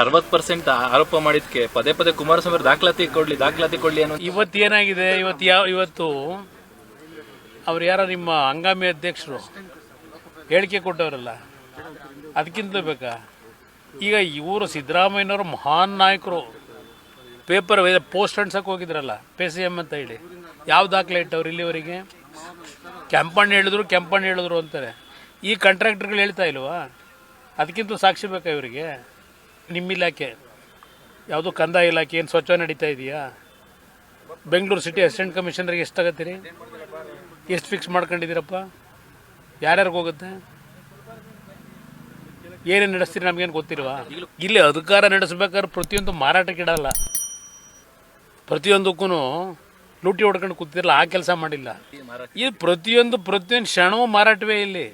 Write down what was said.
ಅರವತ್ ಪರ್ಸೆಂಟ್ ಆರೋಪ ಮಾಡಿದ್ಕೆ. ಪದೇ ಪದೇ ಕುಮಾರಸ್ವಾಮಿ ದಾಖಲಾತಿ ಕೊಡ್ಲಿ ದಾಖಲಾತಿ ಕೊಡ್ಲಿ ಅನ್ನೋ ಇವತ್ತು ಏನಾಗಿದೆ? ಇವತ್ತು ಯಾವ ಇವತ್ತು ಅವ್ರು ಯಾರ ನಿಮ್ಮ ಹಂಗಾಮಿ ಅಧ್ಯಕ್ಷರು ಹೇಳಿಕೆ ಕೊಟ್ಟವರಲ್ಲ ಅದಕ್ಕಿಂತ ಬೇಕಾ? ಈಗ ಇವರು ಸಿದ್ದರಾಮಯ್ಯನವರು ಮಹಾನ್ ನಾಯಕರು. ಪೇಪರ್ ಪೋಸ್ಟ್ ಅಂಡ್ಸಕ್ಕೆ ಹೋಗಿದ್ರಲ್ಲ ಪೆ ಸಿ ಎಂ ಅಂತ ಹೇಳಿ. ಯಾವ ದಾಖಲೆ ಇಟ್ಟವ್ರು ಇಲ್ಲಿವರೆಗೆ? ಕೆಂಪಣ್ಣ ಹೇಳಿದ್ರು ಕೆಂಪಣ್ಣ ಹೇಳಿದ್ರು ಅಂತಾರೆ. ಈ ಕಾಂಟ್ರಾಕ್ಟರ್ಗಳು ಹೇಳ್ತಾ ಇಲ್ವಾ? ಅದಕ್ಕಿಂತ ಸಾಕ್ಷಿ ಬೇಕಾ ಇವರಿಗೆ? ನಿಮ್ಮ ಇಲಾಖೆ? ಯಾವುದು ಕಂದಾಯ ಇಲಾಖೆ, ಏನು ಸ್ವಚ್ಛ ನಡೀತಾ ಇದೆಯಾ? ಬೆಂಗಳೂರು ಸಿಟಿ ಅಸಿಸ್ಟೆಂಟ್ ಕಮಿಷನರ್ಗೆ ಎಷ್ಟು ತಗೋತೀರಿ ಎಷ್ಟು ಫಿಕ್ಸ್ ಮಾಡ್ಕೊಂಡಿದ್ದೀರಪ್ಪ? ಯಾರ್ಯಾರಿಗೆ ಹೋಗುತ್ತೆ? ಏನೇನು ನಡೆಸ್ತೀರಿ ನಮಗೇನು ಗೊತ್ತಿಲ್ವಾ? ಇಲ್ಲಿ ಅಧಿಕಾರ ನಡೆಸ್ಬೇಕಾದ್ರೆ ಪ್ರತಿಯೊಂದು ಮಾರಾಟಕ್ಕಿಡಲ್ಲ ಪ್ರತಿಯೊಂದಕ್ಕೂ ಲೂಟಿ ಹೊಡ್ಕೊಂಡು ಕೂತಿರಲ್ಲ ಆ ಕೆಲಸ ಮಾಡಿಲ್ಲ. ಈ ಪ್ರತಿಯೊಂದು ಪ್ರತಿಯೊಂದು ಕ್ಷಣವೂ ಮಾರಾಟವೇ ಇಲ್ಲಿ.